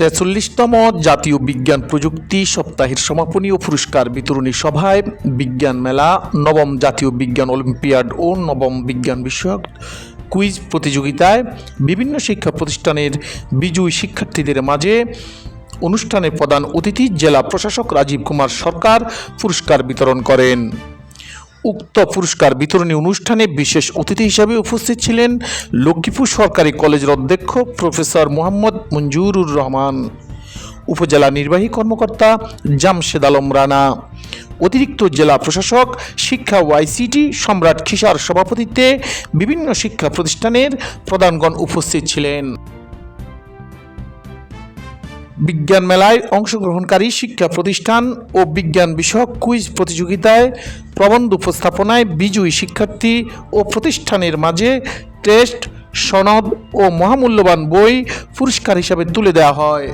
ছেচল্লিশতম জাতীয় বিজ্ঞান প্রযুক্তি সপ্তাহের সমাপনী ও পুরস্কার বিতরণী সভায় বিজ্ঞান মেলা, নবম জাতীয় বিজ্ঞান অলিম্পিয়াড ও নবম বিজ্ঞান বিষয়ক কুইজ প্রতিযোগিতায় বিভিন্ন শিক্ষা প্রতিষ্ঠানের বিজয়ী শিক্ষার্থীদের মাঝে অনুষ্ঠানে প্রধান অতিথি জেলা প্রশাসক রাজীব কুমার সরকার পুরস্কার বিতরণ করেন। উক্ত পুরস্কার বিতরণী অনুষ্ঠানে বিশেষ অতিথি হিসাবে উপস্থিত ছিলেন লক্ষ্মীপুর সরকারি কলেজের অধ্যক্ষ প্রফেসর মোহাম্মদ মঞ্জুরুর রহমান, উপজেলা নির্বাহী কর্মকর্তা জামশেদ আলম রানা, অতিরিক্ত জেলা প্রশাসক, শিক্ষা ওয়াইসিটি সম্রাট খিসার সভাপতিত্বে বিভিন্ন শিক্ষা প্রতিষ্ঠানের প্রধানগণ উপস্থিত ছিলেন। বিজ্ঞান মেলায় অংশগ্রহণকারী শিক্ষা প্রতিষ্ঠান ও বিজ্ঞান বিষয়ক কুইজ প্রতিযোগিতায় প্রবন্ধ উপস্থাপনায় বিজয়ী শিক্ষার্থী ও প্রতিষ্ঠানের মাঝে টেস্ট, সনদ ও মহামূল্যবান বই পুরস্কার হিসাবে তুলে দেওয়া হয়।